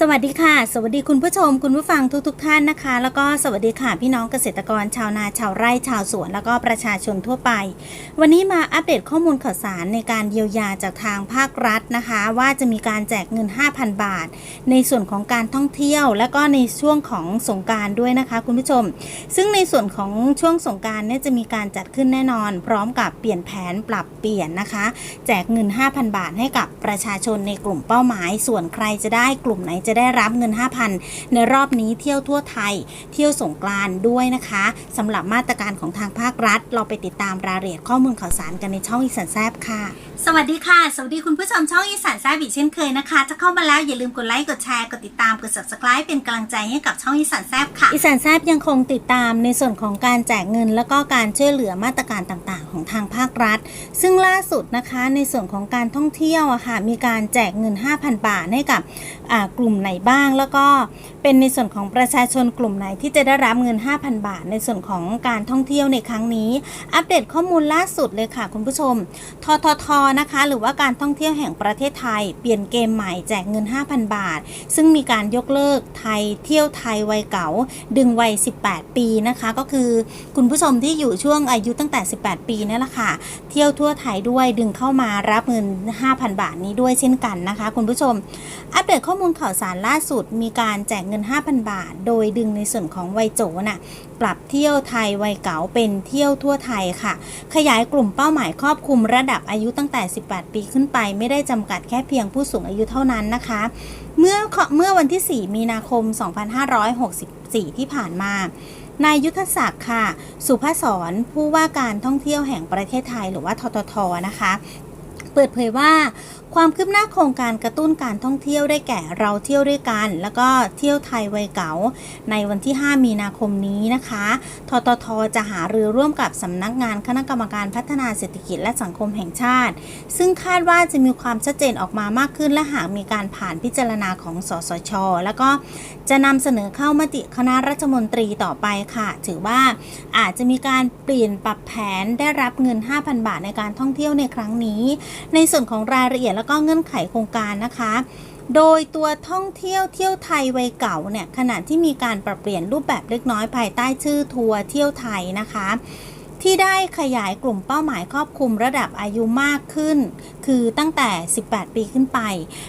สวัสดีค่ะ สวัสดีคุณผู้ชม คุณผู้ฟังทุกๆทท่านนะคะ แล้วก็สวัสดีค่ะพี่น้องเกษตรกรชาวนาชาวไร่ชาวสวน แล้วก็ประชาชนทั่วไป วันนี้มาอัปเดตข้อมูลข่าวสารในการเยียวยาจากทางภาครัฐนะคะ ว่าจะมีการแจกเงิน 5,000 บาท ในส่วนของการท่องเที่ยว และก็ในช่วงของสงการด้วยนะคะ คุณผู้ชม ซึ่งในส่วนของช่วงสงการเนี่ยจะมีการจัดขึ้นแน่นอน พร้อมกับเปลี่ยนแผนปรับเปลี่ยนนะคะ แจกเงิน 5,000 บาทให้กับประชาชนในกลุ่มเป้าหมาย ส่วนใครจะได้กลุ่มไหนจะได้รับเงิน 5,000 ในรอบนี้เที่ยวทั่วไทย เที่ยวสงกรานต์ด้วยนะคะสำหรับมาตรการของทางภาครัฐ เราไปติดตามรายละเอียดข้อมูลข่าวสารกันในช่องอีสานแซบค่ะ สวัสดีค่ะ สวัสดีคุณผู้ชมช่องอีสานแซบอีกเช่นเคยนะคะจะเข้ามาแล้วอย่าลืมกดไลค์กดแชร์กดติดตามกด subscribe เป็นกำลังใจให้กับช่องอีสานแซบค่ะอีสานแซบยังคงติดตามในส่วนของการแจกเงิน แล้วก็การช่วยเหลือมาตรการต่างๆ ของทางภาครัฐ ซึ่งล่าสุดนะคะในส่วนของการท่องเที่ยวอะค่ะมีการแจกเงิน 5,000 บาทให้กับอ่ากลุ่มไหนบ้าง แล้วก็เป็นในส่วนของประชาชนกลุ่มไหนที่จะได้รับเงิน 5,000 บาท ในส่วนของการท่องเที่ยวในครั้งนี้ อัปเดตข้อมูลล่าสุดเลยค่ะ คุณผู้ชม ทททนะคะ หรือว่าการท่องเที่ยวแห่งประเทศไทย เปลี่ยนเกมใหม่แจกเงิน 5,000 บาท ซึ่งมีการยกเลิกไทยเที่ยวไทยวัยเก๋าดึงวัย 18 ปีนะคะ ก็คือคุณผู้ชมที่อยู่ช่วงอายุตั้งแต่ 18 ปีนี่แหละค่ะ เที่ยวทั่วไทยด้วยดึงเข้ามารับเงิน 5,000 บาทนี้ด้วยเช่นกันนะคะ คุณผู้ชม อัปเดตข้อมูลข่าวสารล่าสุดมีการแจกเงิน 5,000 บาท โดยดึงในส่วนของวัยโจน่ะปรับเที่ยวไทยวัยเก๋าเป็นเที่ยวทั่วไทยค่ะ ขยายกลุ่มเป้าหมายครอบคลุมระดับอายุตั้งแต่ 18 ปีขึ้นไป ไม่ได้จำกัดแค่เพียงผู้สูงอายุเท่านั้นนะคะ เมื่อเมื่อวันที่ 4 มีนาคม 2564 ที่ผ่านมานายยุทธศักดิ์ค่ะ สุภาสรผู้ว่าการท่องเที่ยวแห่งประเทศไทยหรือว่าทททนะคะ เปิดเผยว่า ความคืบหน้าโครงการกระตุ้นการท่องเที่ยวได้แก่เราเที่ยวด้วยกัน แล้วก็เที่ยวไทยวัยเก๋าในวันที่ 5 มีนาคมนี้นะคะ ททท จะหารือร่วมกับสำนักงานคณะกรรมการพัฒนาเศรษฐกิจและสังคมแห่งชาติ ซึ่งคาดว่าจะมีความชัดเจนออกมามากขึ้น และหากมีการผ่านพิจารณาของสสช แล้วก็จะนำเสนอเข้ามติคณะรัฐมนตรีต่อไปค่ะ ถือว่าอาจจะมีการเปลี่ยนปรับแผนได้รับเงิน 5,000 บาทในการท่องเที่ยวในครั้งนี้ในส่วนของรายละเอียดแล้วก็เงื่อนไขโครงการนะคะ โดยตัวท่องเที่ยวเที่ยวไทยวัยเก่าเนี่ยขณะที่มีการปรับเปลี่ยนรูปแบบเล็กน้อยภายใต้ชื่อทัวร์เที่ยวไทยนะคะ ที่ได้ขยายกลุ่มเป้าหมายครอบคลุมระดับอายุมากขึ้น คือตั้งแต่ 18 ปีขึ้นไป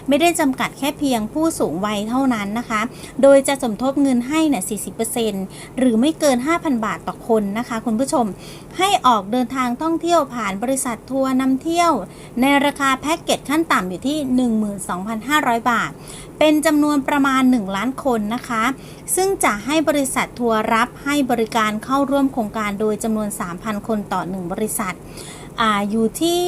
ไม่ได้จำกัดแค่เพียงผู้สูงวัยเท่านั้นนะคะ โดยจะสมทบเงินให้เนี่ย 40%หรือไม่เกิน 5,000 บาทต่อคนนะคะ คุณผู้ชม ให้ออกเดินทางท่องเที่ยวผ่านบริษัททัวร์นำเที่ยว ในราคาแพ็กเกจขั้นต่ำอยู่ที่ 12,500 บาท เป็นจำนวนประมาณ 1 ล้านคนนะคะ ซึ่งจะให้บริษัททัวร์รับให้บริการเข้าร่วมโครงการโดยจำนวน 3 3,000 คนต่อ 1 บริษัทออยู่ที่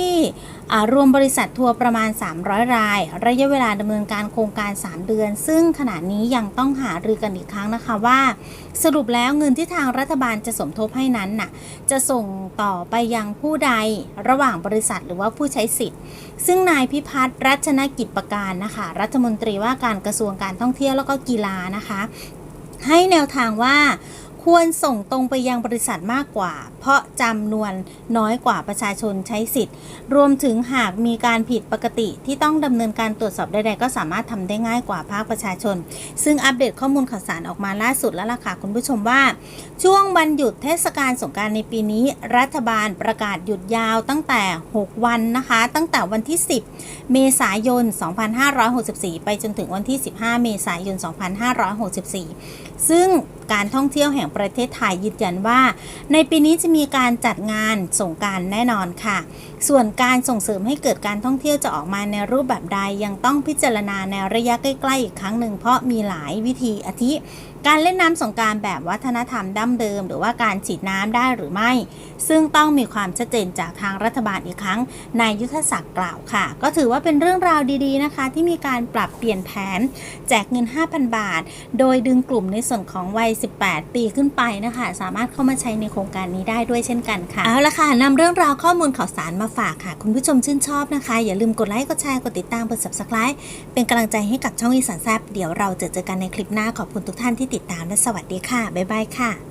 รวมบริษัททัวร์ประมาณ 300 ราย ระยะเวลาดำเนินการโครงการ 3 เดือน ซึ่งขณะนี้ยังต้องหารือกันอีกครั้งนะคะว่า สรุปแล้วเงินที่ทางรัฐบาลจะสมทบให้นั้นน่ะจะส่งต่อไปยังผู้ใดระหว่างบริษัทหรือว่าผู้ใช้สิทธิ์ ซึ่งนายพิพัฒน์รัชนกิจประการนะคะ รัฐมนตรีว่าการกระทรวงการท่องเที่ยวแล้วก็กีฬานะคะ ให้แนวทางว่า ควรส่งตรงไปยังบริษัทมากกว่า เพราะจำนวนน้อยกว่าประชาชนใช้สิทธิ์ รวมถึงหากมีการผิดปกติที่ต้องดำเนินการตรวจสอบใดๆก็สามารถทำได้ง่ายกว่าภาคประชาชน ซึ่งอัปเดตข้อมูลข่าวสารออกมาล่าสุดแล้วล่ะค่ะคุณผู้ชมว่า ช่วงวันหยุดเทศกาลสงการในปีนี้ รัฐบาลประกาศหยุดยาวตั้งแต่ 6 วันนะคะ ตั้งแต่วันที่ 10 เมษายน 2564 ไปจนถึงวันที่ 15 เมษายน 2564 ซึ่ง การท่องเที่ยวแห่งประเทศไทยยืนยันว่า ในปีนี้จะมีการจัดงานสงการแน่นอนค่ะส่วนการส่งเสริมให้เกิดการท่องเที่ยวจะออกมาในรูปแบบใดยังต้องพิจารณาในระยะใกล้ๆอีกครั้งหนึ่งเพราะมีหลายวิธีอาทิ การเล่นน้ำสงการแบบวัฒนธรรมดั้มเดิม หรือว่าการฉีดน้ำได้หรือไม่ ซึ่งต้องมีความชัดเจนจากทางรัฐบาลอีกครั้งนายยุทธศักดิ์กล่าวค่ะ ก็ถือว่าเป็นเรื่องราวดีๆนะคะ ที่มีการปรับเปลี่ยนแผน แจกเงิน 5,000 บาท โดยดึงกลุ่มในส่วนของวัย 18 ปีขึ้นไปนะคะ สามารถเข้ามาใช้ในโครงการนี้ได้ด้วยเช่นกันค่ะเอาละค่ะนำเรื่องราวข้อมูลข่าวสารมาฝากค่ะ คุณผู้ชมชื่นชอบนะคะ อย่าลืมกดไลค์ กดแชร์ กดติดตามกด subscribe เป็นกำลังใจให้กับช่องอีสานแซบเดี๋ยวเราจอเจอกันในคลิปหน้าขอบคุณทุกท่านที่ติดตามและสวัสดีค่ะ บ๊ายบายค่ะ